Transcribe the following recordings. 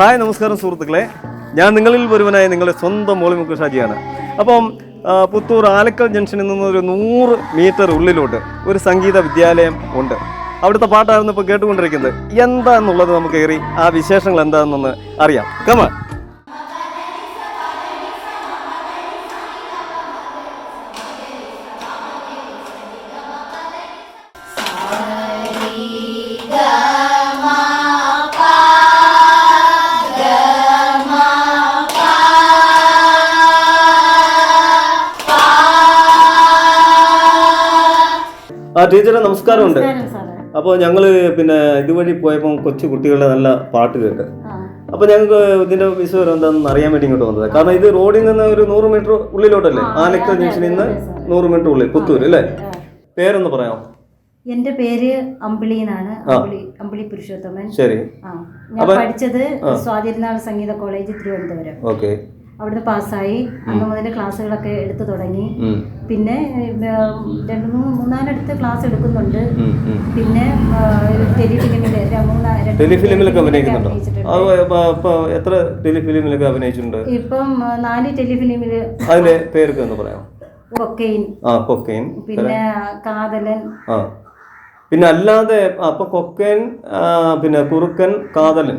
Hi നമസ്കാരം സുഹൃത്തുക്കളെ. ഞാൻ നിങ്ങളിൽ ഒരുവനായ നിങ്ങളുടെ സ്വന്തം മോളിമുക്ക് ഷാജിയാണ് അപ്പം പുത്തൂർ ആലക്കൽ ജംഗ്ഷനിൽ നിന്ന് ഒരു നൂറ് മീറ്റർ ഉള്ളിലോട്ട് ഒരു സംഗീത വിദ്യാലയം ഉണ്ട്. അവിടുത്തെ പാട്ടായിരുന്നു ഇപ്പോൾ കേട്ടുകൊണ്ടിരിക്കുന്നത്. എന്താന്നുള്ളത് നമുക്ക് കയറി ആ വിശേഷങ്ങൾ എന്താണെന്നൊന്ന് അറിയാം. കമ ടീച്ചറെ നമസ്കാരമുണ്ട്. അപ്പോൾ ഞങ്ങൾ പിന്നെ ഇതുവഴി പോയപ്പോൾ കൊച്ചു കുട്ടികളുടെ നല്ല പാട്ട് കേട്ട്. അപ്പോൾ ഞങ്ങൾക്ക് ഇതിന്റെ വിശ്വരം എന്താണെന്ന് അറിയാൻ വേണ്ടി ഇങ്ങോട്ട് വന്നത്. കാരണം ഇത് റോഡിൽ നിന്ന് ഒരു നൂറ് മീറ്റർ ഉള്ളിലോട്ടല്ലേ? ആലക്കൽ ജംഗ്ഷനിൽ നിന്ന് നൂറ് മീറ്റർ ഉള്ളിൽ പുത്തൂർ അല്ലേ? പേരൊന്ന് പറയാമോ? എന്റെ പേര് അമ്പിളി എന്നാണ്. അമ്പിളി അമ്പിളി പുരുഷോത്തമൻ. ശരി. ഞാൻ പഠിച്ചത് സ്വാതിരുന്നാൾ സംഗീത കോളേജ് തിരുവനന്തപുരം. ഓക്കെ. അവിടുന്ന് പാസ്സായി. അന്ന് മുതൽ ക്ലാസ്സുകളൊക്കെ എടുത്തു തുടങ്ങി. പിന്നെ രണ്ടു മൂന്ന് മൂന്നാലടുത്ത് ക്ലാസ് എടുക്കുന്നുണ്ട്. പിന്നെ ടെലിഫിലിമിലെ ടെലിഫിലിമിലൊക്കെ അഭിനയിക്കുന്നുണ്ടോ? എത്ര ടെലിഫിലിമിലൊക്കെ അഭിനയിച്ചിട്ടുണ്ട്? ഇപ്പം നാല് ടെലിഫിലിമിൽ അതിന്റെ പേരൊക്കെ ഒന്ന് പറയാമോ? കൊക്കൈൻ ആ പിന്നെ കാതലൻ. ആ. പിന്നെ അല്ലാതെ അപ്പൊ കൊക്കൻ പിന്നെ കുറുക്കൻ കാതലൻ.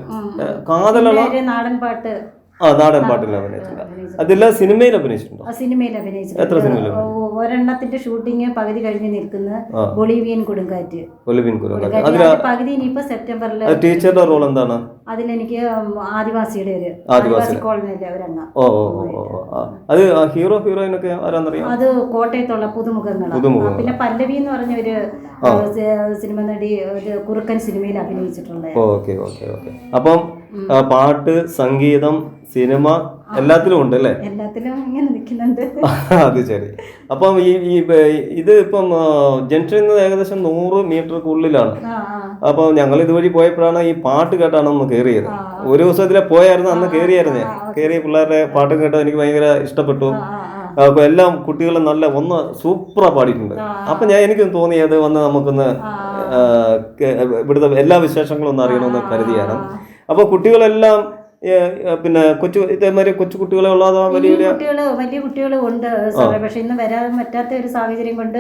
കാതലൻ നാടൻ പാട്ട് ആ നാടൻ പാട്ടിൽ അഭിനയിച്ചിട്ടുണ്ട്. അതില്ല സിനിമയിൽ അഭിനയിച്ചിട്ടുണ്ടോ? സിനിമയിൽ എത്ര അഭിനയിച്ചിട്ടുണ്ട് സിനിമയിൽ ഒരെണ്ണത്തിന്റെ ഷൂട്ടിങ് പകുതി കഴിഞ്ഞ് നിൽക്കുന്ന. ബൊളീവിയൻ കൊടുങ്കാറ്റ്. ഒലിവിൻ കൊടുങ്കാറ്റ്. അതിൽ പകുതി ഇനിയിപ്പോ സെപ്റ്റംബറിൽ ടീച്ചറുടെ റോൾ എന്താണ്? അതിലെനിക്ക് ആദിവാസിയുടെ ഒരു ആദിവാസി. കോളനിയിലെ ഒരെണ്ണം ഓ ഓ ഓ ഓ, ഓ ആ. അത് ആ ഹീറോ ഹീറോയിൻ ഒക്കെ ആരാന്നറിയാം? അത് കോട്ടയത്തുള്ള പുതുമുഖങ്ങളാണ്. ആ, പിന്നെ പല്ലവി എന്ന് പറഞ്ഞ ഒരു സ- സിനിമ നടി ഒരു കുറുക്കൻ സിനിമയിൽ അഭിനയിച്ചിട്ടുണ്ട് ഓക്കെ ഓക്കെ ഓക്കെ. അപ്പം പാട്ട് സംഗീതം സിനിമ എല്ലാത്തിലും ഉണ്ട് അല്ലേ? എല്ലാത്തിലും അങ്ങനെ നിൽക്കുന്നുണ്ട്. അത് ശരി. അപ്പം ഈ ഈ ഇത് ഇപ്പം ജംഗ്ഷൻ ജംഗ്ഷനിൽ നിന്ന് ഏകദേശം നൂറ് മീറ്റർക്കുള്ളിലാണ് ഉള്ളിലാണ്. അപ്പൊ അപ്പോൾ ഞങ്ങൾ ഇതുവഴി പോയപ്പോഴാണ് ഈ പാട്ട് കേട്ടാണ് ഒന്ന് കേറിയത് ഒരു ദിവസം ഇതിലെ പോയായിരുന്നു അന്ന് കയറിയായിരുന്നേ. കേറിയ പിള്ളേരുടെ പാട്ട് കേട്ടോ എനിക്ക് ഭയങ്കര ഇഷ്ടപ്പെട്ടു. ആ, ആ. അപ്പൊ എല്ലാം കുട്ടികളും നല്ല ഒന്ന് സൂപ്പറാ പാടിയിട്ടുണ്ട്. അപ്പൊ ഞാൻ എനിക്കും തോന്നി അത് വന്ന് നമുക്കൊന്ന് ഇവിടുത്തെ എല്ലാ വിശേഷങ്ങളും ഒന്ന് അറിയണമെന്ന് കരുതിയാണ്. അപ്പൊ കുട്ടികളെല്ലാം പിന്നെ കൊച്ചു ഇതേമാതിരി കൊച്ചു കുട്ടികളെ ഉള്ളതോ വലിയ കുട്ടികൾ വലിയ കുട്ടികളും ഉണ്ട് സാറേ. പക്ഷെ ഇന്ന് വരാൻ പറ്റാത്ത ഒരു സാഹചര്യം കൊണ്ട്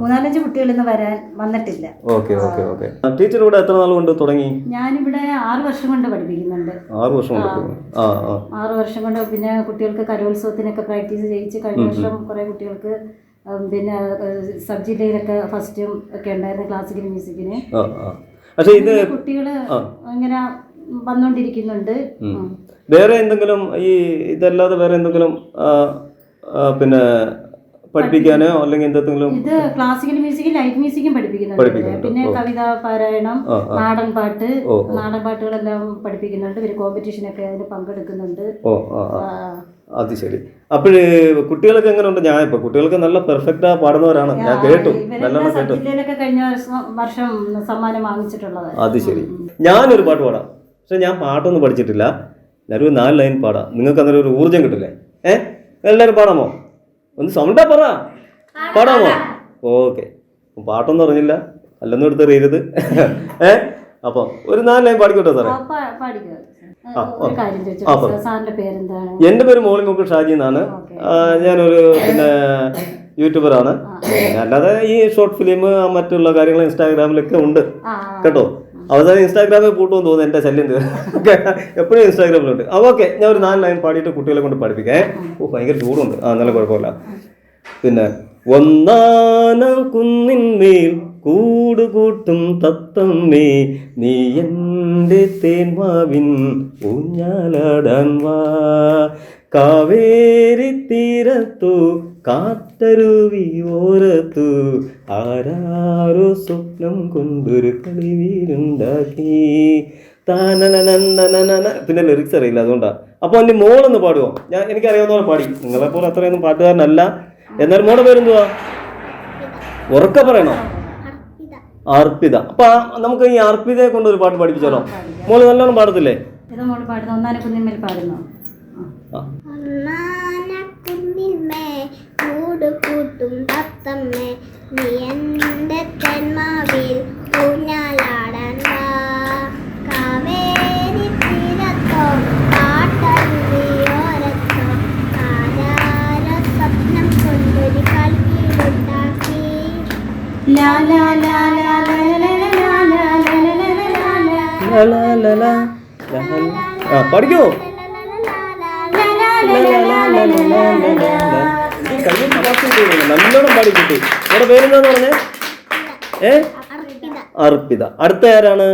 മൂന്നാലഞ്ച് കുട്ടികൾ ഇന്ന് വരാൻ വന്നിട്ടില്ല. Okay okay okay. ടീച്ചർ ഇവിടെ എത്ര നാൾ കൊണ്ട് തുടങ്ങി? ഞാനിവിടെ ആറ് വർഷം കൊണ്ട് പഠിപ്പിക്കുന്നുണ്ട്. ആറ് വർഷം ആറ് വർഷം കൊണ്ട് പിന്നെ കുട്ടികൾക്ക് കലോത്സവത്തിനൊക്കെ പ്രാക്ടീസ് ചെയ്യിച്ച് കഴിഞ്ഞ വർഷം കുറെ കുട്ടികൾക്ക് പിന്നെ സബ് ജില്ലയിലൊക്കെ ഫസ്റ്റും ഒക്കെ ഉണ്ടായിരുന്നു ക്ലാസിക്കൽ മ്യൂസിക്കിന്. ആ ഇത് കുട്ടികൾ ഇങ്ങനെ വന്നുകൊണ്ടിരിക്കുന്നുണ്ട്. വേറെ എന്തെങ്കിലും ഈ ഇതല്ലാതെ വേറെ എന്തെങ്കിലും പിന്നെ പഠിപ്പിക്കാനോ അല്ലെങ്കിൽ എന്തെങ്കിലും ഇത് ക്ലാസിക്കൽ മ്യൂസിക്കും ലൈറ്റ് മ്യൂസിക്കും പഠിപ്പിക്കുന്നുണ്ട്. പിന്നെ കവിതാ പാരായണം നാടൻ പാട്ട് നാടൻ പാട്ടുകളെല്ലാം പഠിപ്പിക്കുന്നുണ്ട്. പിന്നെ കോമ്പറ്റീഷൻ ഒക്കെ അതിന് പങ്കെടുക്കുന്നുണ്ട്. അത് ശരി. അപ്പോഴ് കുട്ടികൾക്ക് എങ്ങനെയുണ്ട്? ഞാൻ ഇപ്പൊ കുട്ടികൾക്ക് നല്ല പെർഫെക്റ്റ് ആ പാടുന്നവരാണ്. ഞാൻ കേട്ടു. നല്ലോണം കേട്ടു. കഴിഞ്ഞ വർഷം സമ്മാനം വാങ്ങിച്ചിട്ടുള്ളത് അത് ശരി. ഞാനൊരു പാട്ട് പാടാം. പക്ഷെ ഞാൻ പാട്ടൊന്നും പഠിച്ചിട്ടില്ല. ഞാനൊരു നാല് ലൈൻ പാടാം. നിങ്ങൾക്ക് അന്നേരം ഒരു ഊർജം കിട്ടില്ലേ? ഏ? എല്ലാവരും പാടാമോ? ഒന്ന് സൗണ്ടാ പറ. പാടാമോ? ഓക്കെ. പാട്ടൊന്നും അറിഞ്ഞില്ല. അല്ലൊന്നും എടുത്തെറിയരുത് ഏ? അപ്പം ഒരു നാല് ലൈൻ പാടിക്കോട്ടെ സാറേ. എന്റെ പേര് മോളിമുക്ക് ഷാജി എന്നാണ്. ഞാനൊരു പിന്നെ യൂട്യൂബറാണ് അല്ലാതെ ഈ ഷോർട്ട് ഫിലിം മറ്റുള്ള കാര്യങ്ങൾ ഇൻസ്റ്റാഗ്രാമിലൊക്കെ ഉണ്ട്. കേട്ടോ? അവസാനം ഇൻസ്റ്റാഗ്രാമിൽ പൂട്ടുമെന്ന് തോന്നുന്നു എന്റെ ശല്യം എപ്പോഴും ഇൻസ്റ്റാഗ്രാമിലുണ്ട് ഓക്കെ ഞാൻ ഒരു നാല് ലൈൻ പാടിയിട്ട് കുട്ടികളെ കൊണ്ട് പഠിപ്പിക്കേ ഓ ഭയങ്കര ചൂടുണ്ട്. ആ നല്ല കുഴപ്പമില്ല. പിന്നെ ഒന്നാനം കുന്നിന്മേൽ കൂടുകൂട്ടും തത്തമ്മേ നീ എന്റെ തേൻമാവിൻ ഊഞ്ഞാലാടാൻ വാ. കാവേരി തീരത്തു കാട്ടരുവി ഓരത്തു ആരാരോ സ്വപ്നം കൊണ്ടൊരു കളി വീടുണ്ടാക്കി. പിന്നെ ലിറിക്സ് അറിയില്ല അതുകൊണ്ടാ. അപ്പൊ അതിന്റെ മോളൊന്ന് പാടുവോ? ഞാൻ എനിക്കറിയാവുന്ന പോലെ പാടി. നിങ്ങളെ പോലെ അത്രയൊന്നും പാട്ടുകാരനല്ല. എന്നാലും മോളെ പേരെന്തുവാ? ഉറക്ക പറയണോ? അർപ്പിത. അപ്പൊ നമുക്ക് ഈ അർപ്പിതയെ കൊണ്ട് ഒരു പാട്ട് പഠിപ്പിച്ചാലോ മോൾ നല്ലോണം പാടത്തില്ലേ? പാടുന്നു? കൂട് കൂട്ടും തത്തമ്മേ നീ എന്റെ തെന്മാവിൽ ഊഞ്ഞാലാടാൻ വാ കാവേരി തീരത്തോ കാട്ടരുവിയോരത്തോ ആരാരോ സ്വപ്നം കൊണ്ടൊരു കളിയുണ്ടാക്കി ലാ ലാ ലാ ലാ ലാ ലാ ലാ ലാ ലാ ലാ ലാ പഠിക്കോ la la la la la la la പഠിക്കോ നല്ലോണം പാടി കിട്ടി. ഇവിടെ പേരെന്താന്ന് പറഞ്ഞേ? ഏ? അർപ്പിത. അടുത്ത ആരാണ്?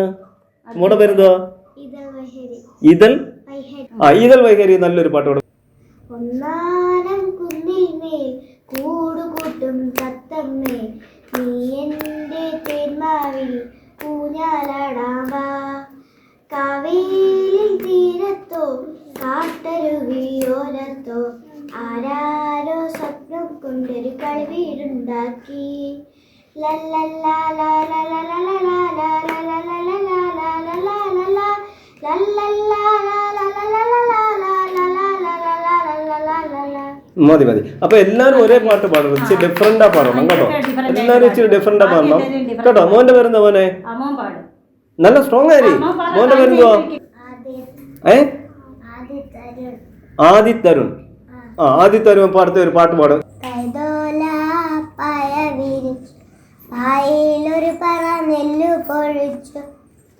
മോടെ പേരെന്തുവാ? ഇതൽ ആ ഇതൽ വൈകരി നല്ലൊരു പാട്ട് കൊടുക്കും ഒന്നാനം കുന്നിന്മേൽ കൂടുകൂട്ടും തത്തമ്മേ നീ എന്റെ തേന്മാവിൽ ഊഞ്ഞാലാടാവാ കാവേലിൽ തീരത്തോ കാട്ടരുവിയോരത്തോ ആരാരോ സ്വപ്നം കൊണ്ടൊരു കളി മതി മതി അപ്പൊ എല്ലാരും ഒരേ പാട്ട് പാടണം ഇച്ചിരി ഡിഫറെന്റാ പാടണം കേട്ടോ എല്ലാരും ഇച്ചിരി ഡിഫറെന്റാ പാടണം കേട്ടോ മോന്റെ പേരെന്താ മോനെ നല്ല സ്ട്രോങ് ആയി മോന്റെ പേരെന്തുവാ ഏ ആദിത്യരുൺ ആ ആദ്യത്തെ ഒരു പാടത്തെ ഒരു പാട്ട് പാടും. പായിലൊരു പറ നെല്ലു പൊഴിച്ചു.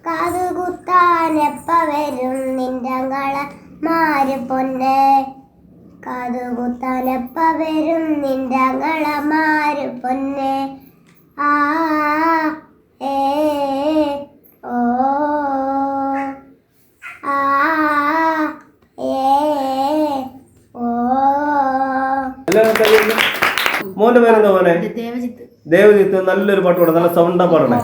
കാതുകുത്താനെപ്പ വരും നിന്റെ അങ്ങള മാര് പൊന്നെ? കാതുകുത്താനെപ്പ വരും നിന്റെ അങ്ങള മാര് പൊന്നെ? ആ ഏ ഓ ആ ഏ ഓ എല്ലാവരും കൈ ഉയർത്തി. മോന്റെ പേരെന്താ മോനെ? ദേവജിത്ത്. ദേവജിത്ത് നല്ലൊരു പാട്ട് പാടാം നല്ല സൗണ്ടാ പാടണേ.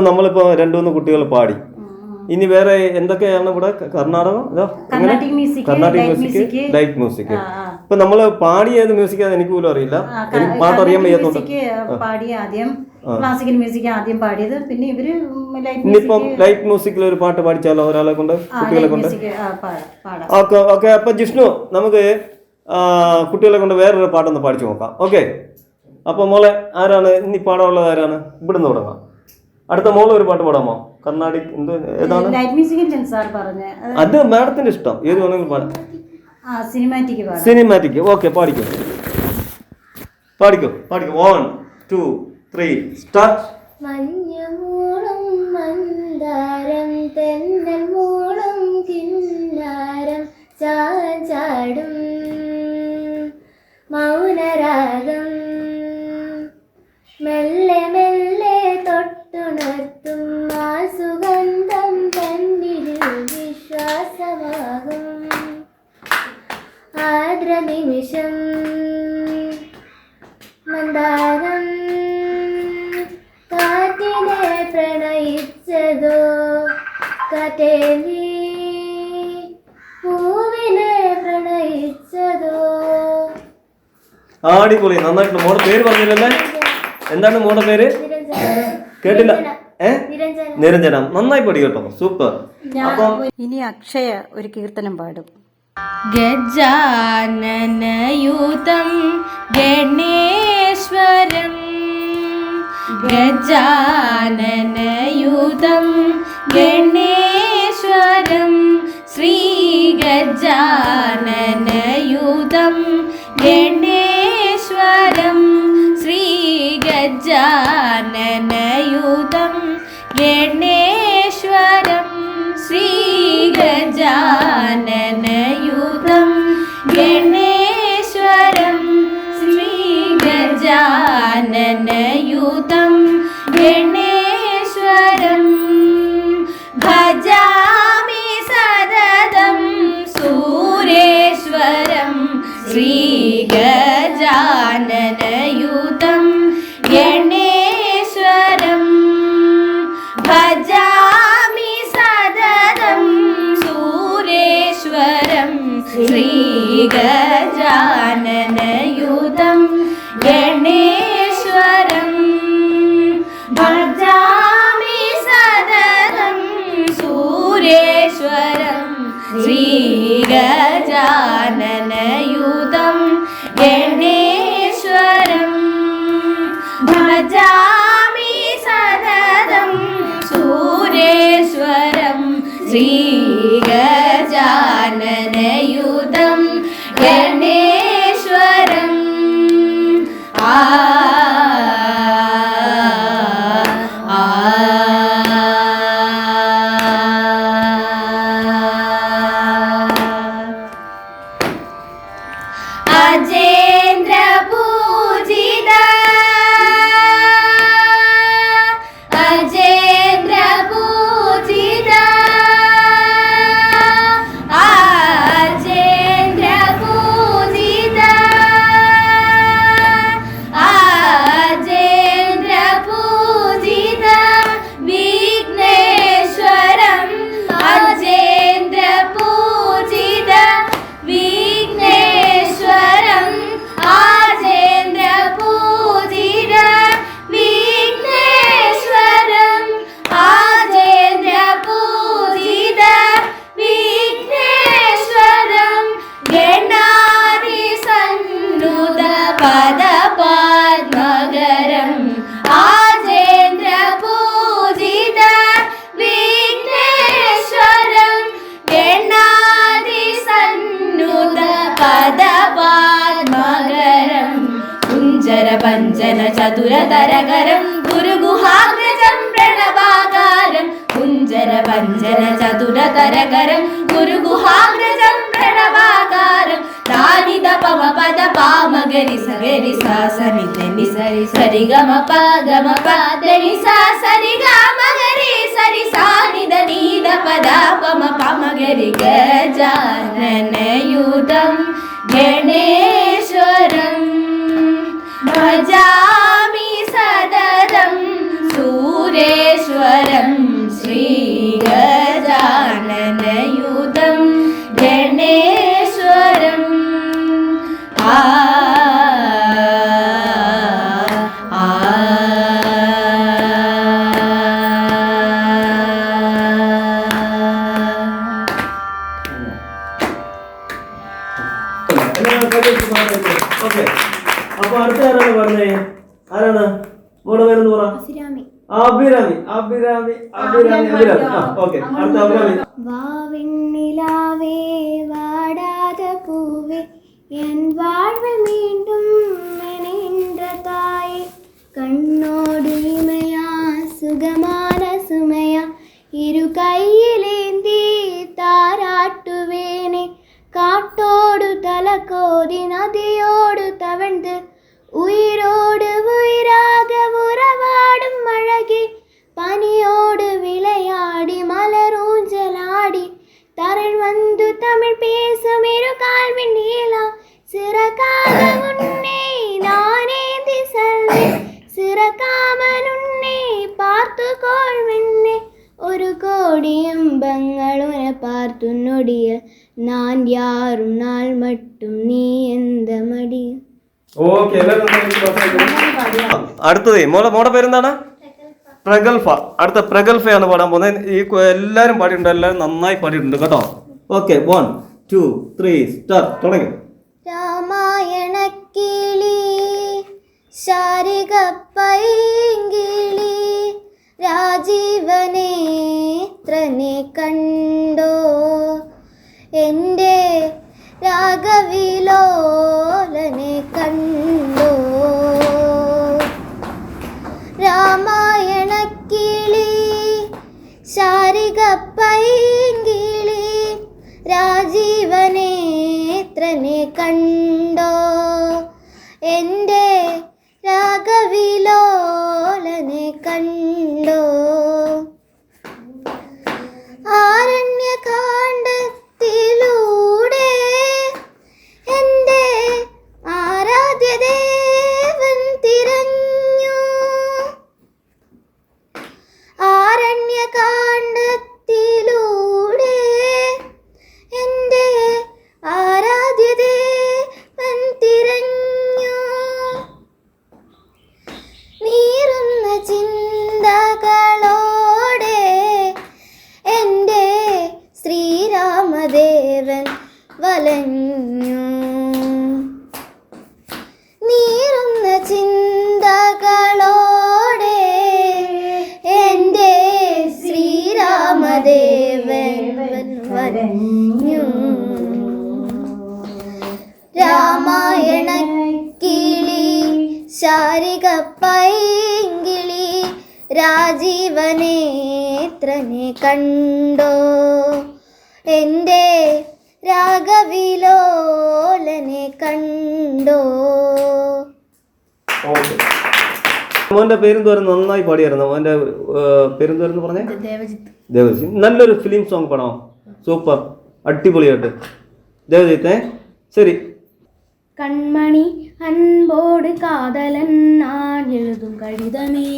അപ്പൊ നമ്മളിപ്പോ രണ്ടു മൂന്ന് കുട്ടികൾ പാടി. ഇനി വേറെ എന്തൊക്കെയാണ് ഇവിടെ? Karnataka? Carnatic music, light music. ഇപ്പൊ നമ്മൾ പാടി ഏത് മ്യൂസിക് എനിക്ക് പോലും അറിയില്ല. എനിക്ക് പാട്ട് അറിയാൻ വയ്യാത്തോണ്ട്. ആദ്യം ക്ലാസിക്കൽ മ്യൂസിക് ആദ്യം പാടിയത്. പിന്നെ ഇവർ ലൈറ്റ് ഇനിയിപ്പം ലൈറ്റ് മ്യൂസിക്കിൽ ഒരു പാട്ട് പാടിച്ചാലോ ഒരാളെ കൊണ്ട് കുട്ടികളെ കൊണ്ട്? Okay okay. അപ്പൊ ജിഷ്ണു നമുക്ക് കുട്ടികളെ കൊണ്ട് വേറൊരു പാട്ടൊന്ന് പാടിച്ചു നോക്കാം. ഓക്കെ. അപ്പൊ മോളെ ആരാണ്? ഇനി പാടാനുള്ളത് ആരാണ്? ഇവിടുന്ന് തുടങ്ങാം. അടുത്ത മോൾ ഒരു പാട്ട് പാടാമോ? കർണാടി എന്ത് ഏതാണ്? അത് മാഡത്തിന്റെ ഇഷ്ടം. ഏത് വേണമെങ്കിലും പാടാം ആ സിനിമാറ്റിക് പാടാം. സിനിമാറ്റിക് ഓക്കെ പാടിക്കോ. പാടിക്കോ പാടിക്കോ. വൺ ടു ത്രീ സ്റ്റാർട്ട് മഞ്ഞമൂളും മന്ദാരം തെന്നൽ മൂളും കിന്നാരം ചാടും മൗനരാഗം മെല്ലെ മെല്ലെ തൊട്ടുണർത്തും ആ സുഗന്ധം തന്നിരിൽ വിശ്വാസമാകും ആർദ്ര നിമിഷം മന്ദാരം കാറ്റിനെ പ്രണയിച്ചതോ? കാറ്റേ നീ പൂവിനെ പ്രണയിച്ചതോ? അടിപൊളി. നന്നായിട്ട് മോടെ പേര് പറഞ്ഞില്ലല്ലേ? എന്താണ് മോടെ പേര്? കേട്ടില്ല. ഏ? നിരഞ്ജന. നിരഞ്ജനം. നന്നായി പഠിക്കട്ടോ. കേട്ടോ സൂപ്പർ അപ്പം ഇനി അക്ഷയ ഒരു കീർത്തനം പാടും. ഗജാനനയൂതം ഗണേശ്വരം. ഗജാനനയൂതം ഗണേശ്വരം. ശ്രീ ഗജാനനയൂതം ഗണേശ്വരം. ശ്രീ ഗജാനനയൂതം ഗണേശ്വരം. ശ്രീ ഗജാനനയൂതം ഗജാനനയൂതം ഗണേശ്വരം ഭജാമി സതതം സൂരേശ്വരം ശ്രീ ഗജാനനയൂതം ഗണേശ്വരം ഭജാമി സതതം സൂരേശ്വരം 낮에 പഞ്ചന ഗുരുഗുഹാഗ്രജം പ്രണവാകാരം കുഞ്ചര പഞ്ചന ചതുരതരകരം ഗുരുഗുഹാഗ്രജം പ്രണവാകാരം താനിത പമ പദ പാമഗരി സഗരി സാ സനി ധനി സരി സരി ഗമ പ ഗമ പ സാ സരി ഗമ ഗരി സരി സാ നിധ നീത പദ പമ പമഗരി ഗജാനനയുതം ഗണേശ്വരം സതതം സൂരേശ്വരം ശ്രീഗജാനനയൂതം ഗണേശ്വരം. അഭിരാമി ഓക്കെ. അടുത്ത അഭിരാമി അടുത്തത് മോളെ മോടെ പേരെന്താണ്? പ്രഗൽഫ അടുത്ത പ്രഗൽഫയാണ് പാടാൻ പോകുന്നത്. ഈ എല്ലാവരും പാടിയിട്ടുണ്ട് എല്ലാവരും നന്നായി പാടിയിട്ടുണ്ട് കേട്ടോ. Okay one two three start തുടങ്ങി. രാമായണ കിളി ശാരിക പൈങ്കിളി രാജീവനേത്രനെ കണ്ടോ? എന്റെ രാഗവിലോലനെ കണ്ടോ? രാമായണക്കിളി ശാരിക പൈങ്കിളി രാജീവനേത്രനെ കണ്ടോ വലഞ്ഞു രാമായണ കിളി ശാരിക പൈങ്കിളി രാജീവനേത്രനെ കണ്ടോ. എന്റെ രാഗവിലോലനെ കണ്ടോ. മോന്റെ പേരെന്തോരം നന്നായി പാടിയായിരുന്നു? മോന്റെ പേരെന്തോരെന്ന് പറഞ്ഞേ? ദേവജിത്ത്. ദേവജിത്ത്. നല്ലൊരു ഫിലിം സോങ് പാടാം சூப்பர். அடிப்பொலியாட்டு தேவதீத்தை சரி. கண்மணி அன்போடு காதலன் நான் எழுதும் கடிதமே.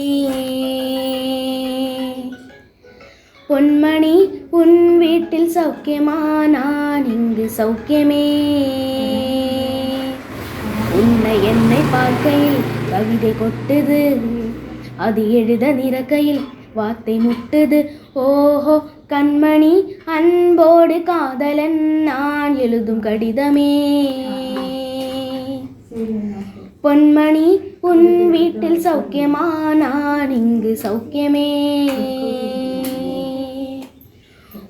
பொன்மணி உன் வீட்டில் சௌக்கியமா? நான் இங்கு சௌக்கியமே. உன்னை என்னை பார்க்கையில் கவிதை கொட்டுது. அது எழுத நிறக்கையில் வார்த்தை முட்டுது. ஓஹோ கண்மணி அன்போடு காதலன் நான் எழுதும் கடிதமே. பொன்மணி உன் வீட்டில் சௌக்கியமா? நான் இங்கு சௌக்கியமே.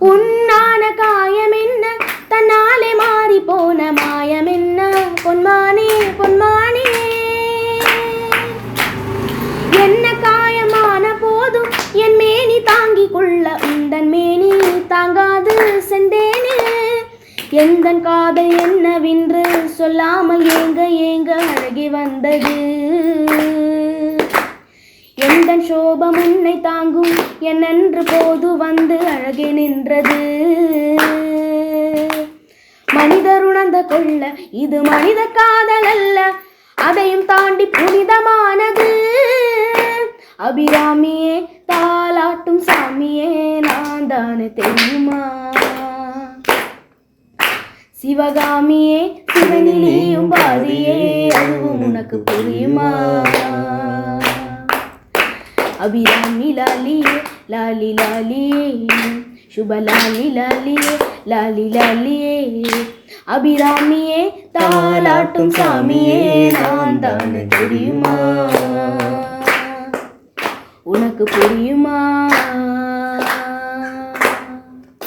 உன்னான காயம் என்ன? தன்னாலே மாறி போன மாயம் என்ன? பொன்மானே பொன்மானே. என்ன காயமான போதும் என் மேனி தாங்கிக் கொள்ள உந்தன் மேனி தாங்காது சென்றேனே எந்தன் காதல் என்னவென்று சொல்லாமல் ஏங்க ஏங்க அழகி வந்தது. எந்தன் சோபம் உன்னை தாங்கும் என்னென்று போது வந்து அழகே நின்றது. மனிதர் உணர்ந்த கொள்ள இது மனித காதல் அல்ல. அதையும் தாண்டி புனிதமானது. அபிராமியே தாலாட்டும் சாமியே நான் தானே தெரியுமா? சிவகாமியே சிவனிலேயும் பாதியே அதுவும் உனக்கு புரியுமா? அபிராமி லாலியே லாலி லாலியே சுபலாலி லாலியே லாலி லாலியே. அபிராமியே தாலாட்டும் சாமியே நான் தான் தெரியுமா? உனக்கு புரியுமா?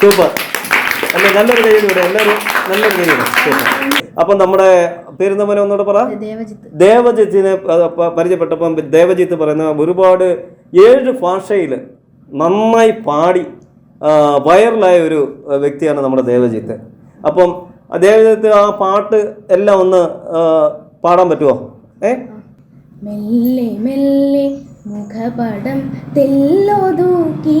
സൂപ്പർ. അല്ല നല്ലൊരു ഇവിടെ. എല്ലാവരും നല്ലൊരു കൈയ്യടി അപ്പൊ നമ്മുടെ പേരുന്നമനെ ഒന്നുകൂടെ പറ. ദേവജിത്ത്. ദേവജിത്തിനെ പരിചയപ്പെട്ടപ്പം ദേവജിത്ത് പറയുന്ന ഒരുപാട് ഏഴ് ഭാഷയിൽ നന്നായി പാടി വൈറലായ ഒരു വ്യക്തിയാണ് നമ്മുടെ ദേവജിത്ത്. അപ്പം ദേവജിത്ത് ആ പാട്ട് എല്ലാം ഒന്ന് പാടാൻ പറ്റുമോ ഏ? മെല്ലെ മെല്ലെ മുഖപടം തെല്ലൊതുക്കി.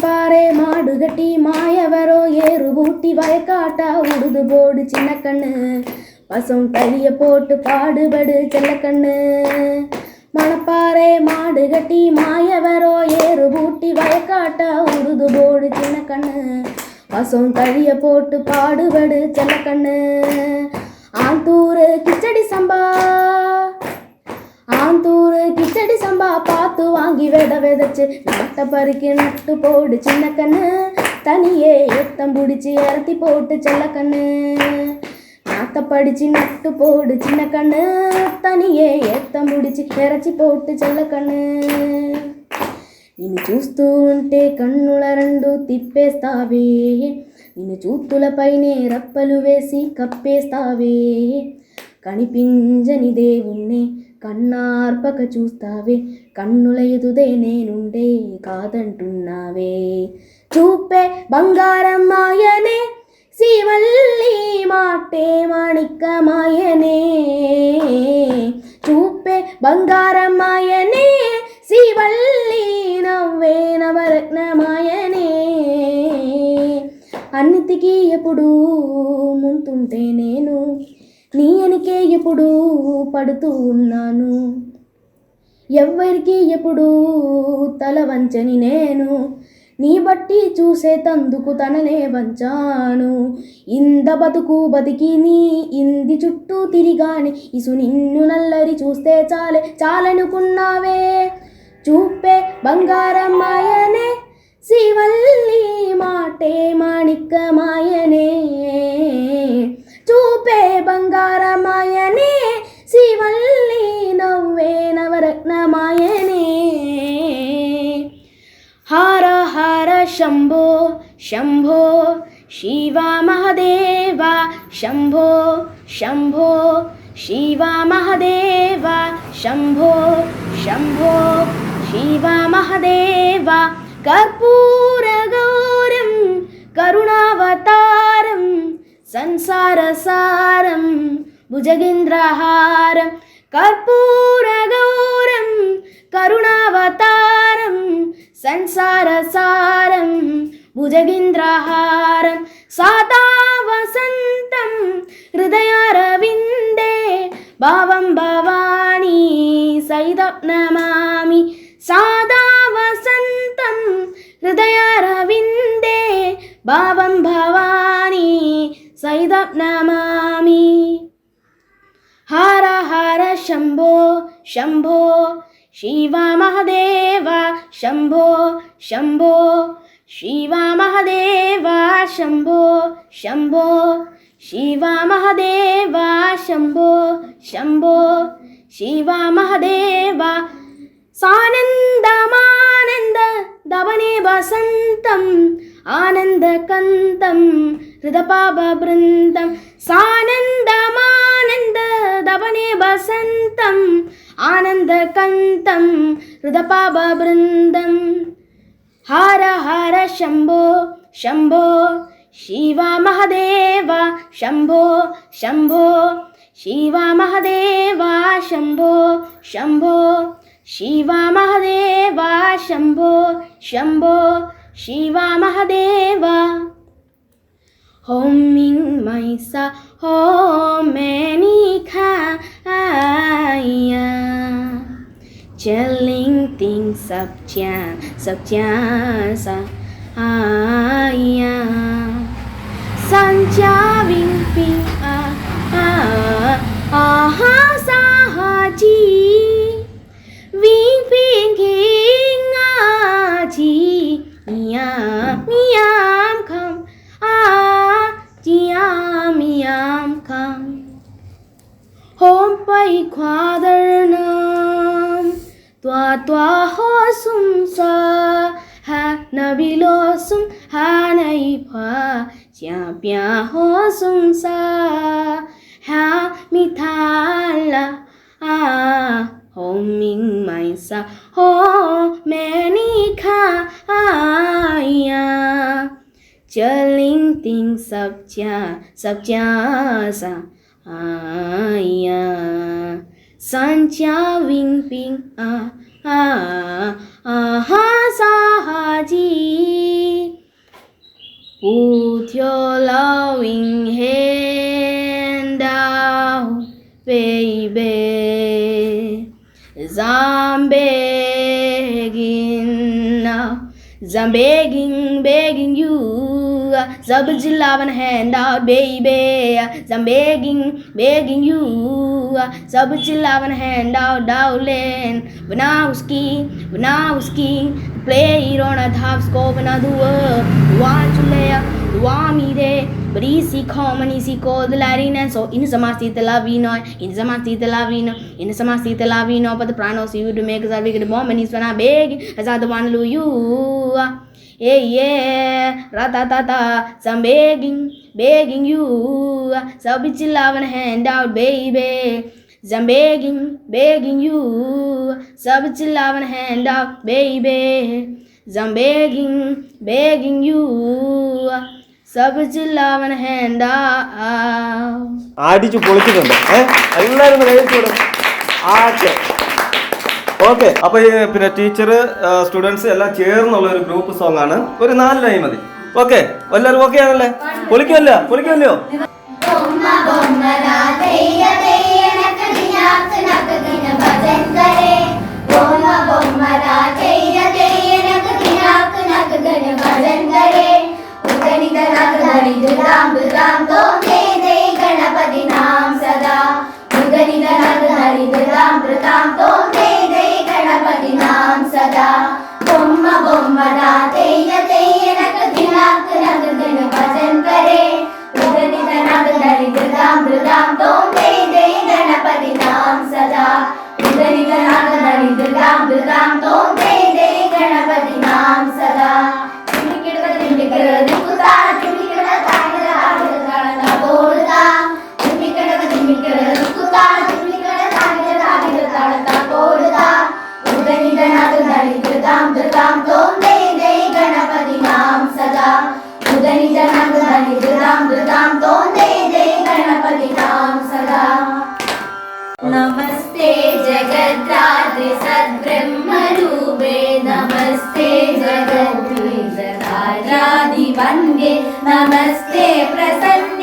மணப்பாறை மாடு கட்டி மாயவரோ ஏறு பூட்டி வயக்காட்டா உடுது போடு சின்ன கண்ணு. பசும் தழிய போட்டு பாடுபடு செல்லக்கண்ணு மணப்பாறை மாடு கட்டி மாயவரோ ஏறு பூட்டி வயக்காட்டா உடுது போடு சின்ன கண்ணு. பசும் தழிய போட்டு பாடுபடு செல்லக்கண்ணு ஆந்தூரு கிச்சடி சம்பா. சாந்தூர் கிச்சடி சம்பா பார்த்து வாங்கி வெத வெதச்சு நாட்டை பறிக்கிட்டு போடு சின்ன கண்ணு தனியே எத்தம் பிடிச்சி இறத்தி போட்டு செல்ல கண்ணு நாத்த படிச்சு நட்டு போடு சின்ன கண்ணு தனியே ఎత్తం ముడిచి తెరచి పోట్టు చల్ల కన్ను నిన్ను చూస్తూ ఉంటే కన్నుల రెండు తిప్పేస్తావే నిన్ను చూతులపైనే రప్పలు వేసి కప్పేస్తావే కనిపించని దేవుణ్ణి కన్నార్పక చూస్తావే. కన్నుల ఎదుదే నేనుండే కాదంటున్నావే. చూపే బంగారం మాయనే శివల్లి మాటే మాణిక్కమాయనే చూపే బంగారం మాయనే శివల్లి నవ్వే నవరత్నమాయనే అన్నిటికీ ఎప్పుడూ ముంతుంటే నేను నీ అనికే ఎప్పుడు పడుతూ ఉన్నాను. ఎవ్వరికి ఎప్పుడు తల వంచని నేను. నీ బట్టి చూసే తందుకు తననే వంచాను. ఇంద బతుకు బతికి నీ ఇంది చుట్టూ తిరిగాని ఇసు నిన్ను నల్లరి చూస్తే చాలే చాలనుకున్నావే. చూపే బంగారం మాయనే శివల్లి మాటే మాణిక్క మాయనే చూపే బంగారమాయనే శివల్లి నవ్వే నవరత్నమాయనే హార హార శంభో శంభో శివ మహదేవ శంభో శంభో శివ మహదేవ శంభో శంభో శివ మహదేవ కర్పూర संसारसारं भुजगेन्द्रहारं कर्पूरगौरं करुणावतारं संसारसारं भुजगेन्द्रहारं सादा वसन्तं हृदयारविन्दे भावं भवानी सैदं नमामि सादा वसन्तं हृदयारविन्दे भावं भवानी భవానీ నమామి హర హర శంభో శంభో శివ మహదేవ శంభో శంభో శివ మహదేవ శంభో శంభో శివ మహదేవ శంభో శంభో శివ మహదేవ సానందమానంద దవనే వసంతం आनन्दकन्तं हृदपापवृन्दं सानन्दमानन्ददवने वसन्तम् आनन्दकन्तं हृदपापवृन्दं हर हर शम्भो शम्भो शिव महदेव शम्भो शम्भो शिव महदेव शम्भो शम्भो शिव महदेव शम्भो शम्भो शिवा महादेव ॐ मिङ् मै स हो मे नि Chilling things up, yeah, up, yeah, ah, yeah. ഖാദർനാം ത്വാ ത്വാ ഹോസും സാ ഹാ നബിലോസും ഹാ നൈ ഫാ ച്യാ പ്യാ ഹോസും സാ ഹാ മിഥാല ആ ഹോ മിങ് മൈ സാ ഹോ മേനി ഖാ ആയാ chớ linh tình sập cha sập cha sa ஆயா சாஞ்சாவிங் பிங் ஆ ஆஹா சாஹாஜி Put your loving hand out, baby. I'm begging now. I'm begging, begging you. Sab jilavan hand out, baby. I'm begging, begging you. Sab jilavan hand out, darling. When I was king, when I was king, Played on a top scope and other world. One to layer, one me there. But easy come and easy go the Latin and so in some masti the lavino, in some masti lavino, in some masti lavino. But the prano see you to make us a big moment is when I beg as I the one lo you. Hey, yeah, ratatata, ta ta, some begging, begging you. So bitch, you love and hand out, baby. So I'm begging, begging you. To love and hand up, baby. Cause I'm begging, begging you. To love and hand up. Ah. അടിച്ചു പൊളിച്ചിട്ടുണ്ട് ഏഹ് എല്ലാവരും കഴിച്ചോടും ആക്കെ okay അപ്പൊ പിന്നെ teacher students എല്ലാം ചേർന്നുള്ള ഒരു group song ആണ് ഒരു നാല് ലൈൻ മതി ഓക്കെ എല്ലാവരും ഓക്കെ ആണല്ലേ പൊളിക്കുമല്ലോ പൊളിക്കുമല്ലോ गणपति നമസ്തേ പ്രസന്ന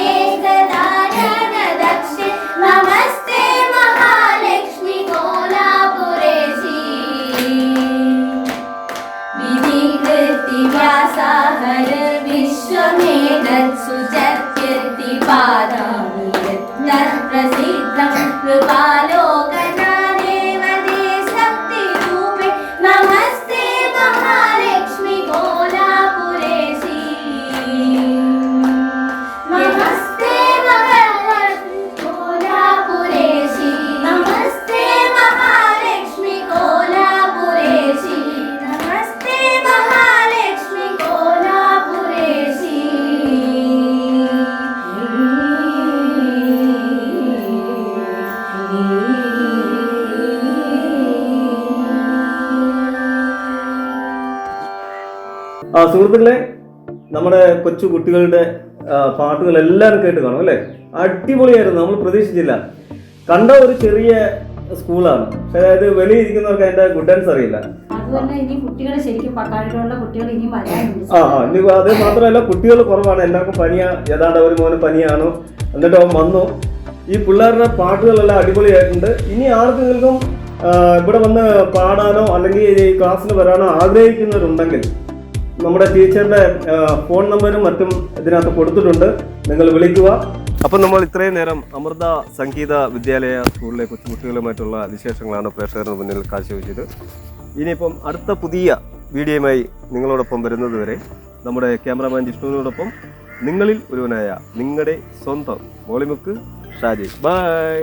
സുഹൃത്തുക്കളെ നമ്മുടെ കൊച്ചു കുട്ടികളുടെ പാട്ടുകൾ എല്ലാവരും കേട്ട് കാണും അല്ലേ? അടിപൊളിയായിരുന്നു നമ്മൾ പ്രതീക്ഷിച്ചില്ല. കണ്ട ഒരു ചെറിയ സ്കൂളാണ്. പക്ഷെ അതായത് വെളിയിൽ ഇരിക്കുന്നവർക്ക് അതിന്റെ ഗുഡ് ആൻസ് അറിയില്ല. ആ ഇനി അത് മാത്രമല്ല കുട്ടികൾ കുറവാണ്. എല്ലാവർക്കും പനിയാ. ഏതാണ്ട് ഒരു മോന് പനിയാണ്. എന്നിട്ട് അവൻ വന്നു. ഈ പിള്ളേരുടെ പാട്ടുകളെല്ലാം അടിപൊളിയായിട്ടുണ്ട്. ഇനി ആർക്കെങ്കിലും ഇവിടെ വന്ന് പാടാനോ അല്ലെങ്കിൽ ഈ ക്ലാസ്സിന് വരാനോ ആഗ്രഹിക്കുന്നവരുണ്ടെങ്കിൽ നമ്മുടെ ടീച്ചറുടെ ഫോൺ നമ്പറും മറ്റും ഇതിനകത്ത് കൊടുത്തിട്ടുണ്ട്. നിങ്ങൾ വിളിക്കുക. അപ്പം നമ്മൾ ഇത്രയും നേരം അമൃത സംഗീത വിദ്യാലയ സ്കൂളിലെ കൊച്ചുകുട്ടികളുമായിട്ടുള്ള വിശേഷങ്ങളാണ് പ്രേക്ഷകരുടെ മുന്നിൽ കാഴ്ചവെച്ചത്. ഇനിയിപ്പം അടുത്ത പുതിയ വീഡിയോയുമായി നിങ്ങളോടൊപ്പം വരുന്നത് വരെ നമ്മുടെ ക്യാമറാമാൻ ജിഷ്ണുവിനോടൊപ്പം നിങ്ങളിൽ ഒരുവനായ നിങ്ങളുടെ സ്വന്തം മോളിമുക്ക് ഷാജി. ബൈ.